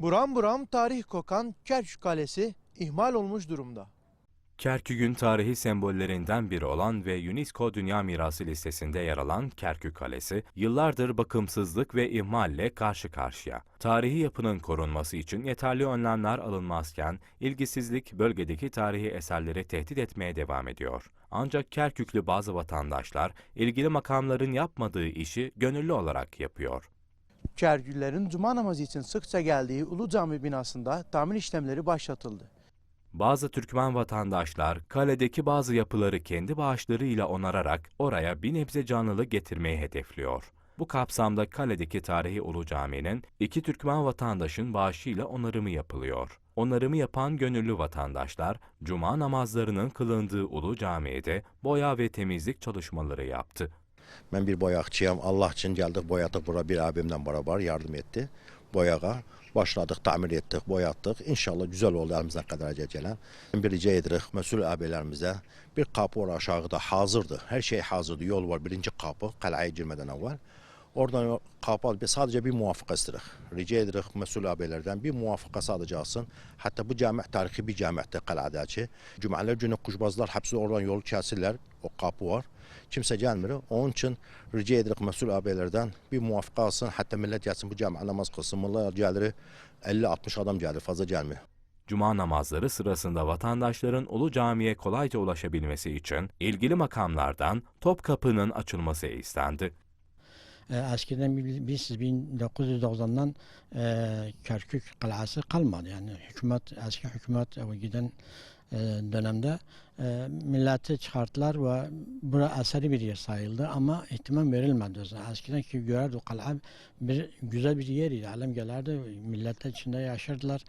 Buram buram tarih kokan Kerkük Kalesi ihmal olmuş durumda. Kerkük'ün tarihi sembollerinden biri olan ve UNESCO Dünya Mirası listesinde yer alan Kerkük Kalesi, yıllardır bakımsızlık ve ihmalle karşı karşıya. Tarihi yapının korunması için yeterli önlemler alınmazken, ilgisizlik bölgedeki tarihi eserleri tehdit etmeye devam ediyor. Ancak Kerküklü bazı vatandaşlar, ilgili makamların yapmadığı işi gönüllü olarak yapıyor. Kerküklerin cuma namazı için sıkça geldiği Ulu Cami binasında tamir işlemleri başlatıldı. Bazı Türkmen vatandaşlar kaledeki bazı yapıları kendi bağışlarıyla onararak oraya bir nebze canlılık getirmeyi hedefliyor. Bu kapsamda kaledeki tarihi Ulu Cami'nin iki Türkmen vatandaşın bağışıyla onarımı yapılıyor. Onarımı yapan gönüllü vatandaşlar, cuma namazlarının kılındığı Ulu Cami'de boya ve temizlik çalışmaları yaptı. Ben bir boyakçıyım. Allah için geldik boyadık. Bura bir abimle beraber yardım etti. Boyağa başladık, tamir ettik, boyattık. İnşallah güzel oldu elimizden kadar gelen. Bir rica edirik mesul abilerimize bir kapı var aşağıda hazırdı. Her şey hazırdı. Yol var. Birinci kapı kalaya girmeden evvel. Oradan kapı alıp sadece bir muvaffaka istedik. Rica edirik mesul abilerden bir muvaffaka sadece alsın. Hatta bu cami tarihi bir camidir kaladaki. Cumalar günü kuşbazlar hepsi oradan yol kesirler. O kapı var. Kimse gelmiyor. Onun için rica edirik mesul abilerden bir muvaffaka alsın. Hatta millet gelsin bu cami namaz kılsın. Millet gelir 50-60 adam gelir fazla gelmiyor. Cuma namazları sırasında vatandaşların Ulu Cami'ye kolayca ulaşabilmesi için ilgili makamlardan Topkapı'nın açılması istendi. E, eskiden bil- biz 1990'dan e, Kerkük Kalası kalmadı. Yani hükümet, eski hükümet o giden e, dönemde e, milleti çıkarttılar ve bura eseri bir yer sayıldı ama ihtimam verilmedi. Eskiden ki görerdi kala bir güzel bir yeriydi. Alem gelirdi, milletler içinde yaşardılar.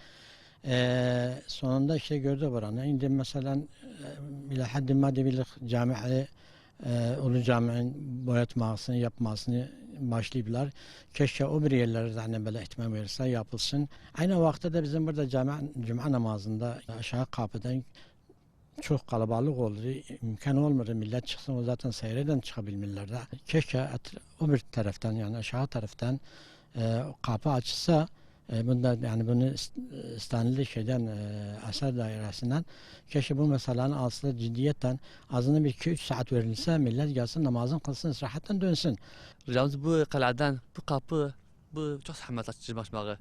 E, sonunda işte gördü buranı. Şimdi mesela e, ila haddi madde bilik camiayı e, Ulu Cami'nin boyatmasını yapmasını başlayıblar. Keşke o bir yerlere hani böyle ihtimam verirse yapılsın. Aynı vakitte de bizim burada cami, cuma namazında aşağı kapıdan çok kalabalık oldu. İmkan olmadı. Millet çıksın o zaten seyreden çıkabilmirler de. Keşke o bir taraftan yani aşağı taraftan e, kapı açılsa e, bunda yani bunu ist- İstanbul'da şeyden e, eser dairesinden keşke bu meselenin aslı ciddiyetten azını bir iki üç saat verilse millet gelsin namazını kılsın sıhhatten dönsün. Ricamız bu kaleden, bu kapı, bu çok zahmet açıcı başmağı.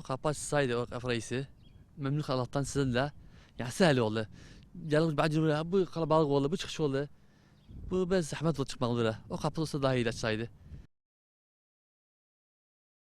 O kapı açsaydı o kapı reisi. Memnun Allah'tan sizin de. Yani sehli oldu. Yalnız bence bu kalabalık oldu, bu çıkış oldu. Bu bez zahmet oldu üzere. O kapı olsa daha iyi açsaydı.